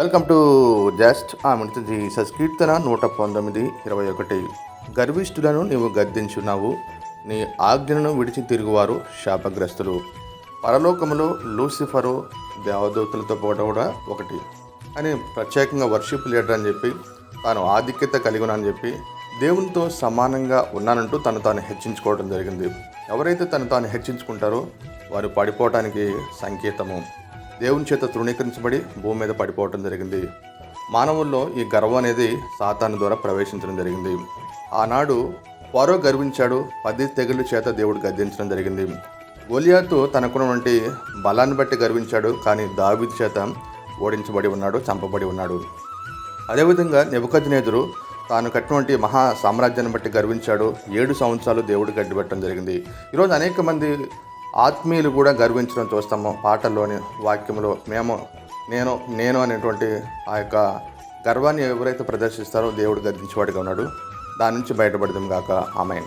Welcome to just ఆ మనిషి నూట పంతొమ్మిది ఇరవై ఒకటి. గర్విష్ఠులను నీవు గద్దించున్నావు నీ ఆజ్ఞలను విడిచి తిరుగువారు శాపగ్రస్తులు. పరలోకములో లూసిఫరు దేవదూతలతో పోవడం కూడా ఒకటి. అని ప్రత్యేకంగా వర్షిప్ లీడర్ అని చెప్పి తాను ఆధిక్యత కలిగి ఉన్నానని చెప్పి దేవునితో సమానంగా ఉన్నానంటూ తను తాను హెచ్చించుకోవడం జరిగింది. ఎవరైతే తను తాను హెచ్చించుకుంటారో వారు పడిపోవటానికి సంకేతము. దేవుని చేత తృణీకరించబడి భూమి మీద పడిపోవటం జరిగింది. మానవుల్లో ఈ గర్వం అనేది సాతాను ద్వారా ప్రవేశించడం జరిగింది. ఆనాడు వారో గర్వించాడు పది తెగుళ్ళ చేత దేవుడు గద్దించడం జరిగింది. గోలియాతు తనకున్నటువంటి బలాన్ని బట్టి గర్వించాడు కానీ దావిద్ చేత ఓడించబడి ఉన్నాడు చంపబడి ఉన్నాడు. అదేవిధంగా నెబుకజ్నేదురు తాను కట్టినటువంటి మహా సామ్రాజ్యాన్ని బట్టి గర్వించాడు. ఏడు సంవత్సరాలు దేవుడు గడ్డిపెట్టడం జరిగింది. ఈరోజు అనేక మంది ఆత్మీయులు కూడా గర్వించడం చూస్తాము పాటల్లోని వాక్యంలో. మేము నేను నేను అనేటువంటి ఆ యొక్క గర్వాన్ని ఎవరైతే ప్రదర్శిస్తారో దేవుడు గర్వించేవాడిగా ఉన్నాడు. దాని నుంచి బయటపడదాం కాక. ఆమె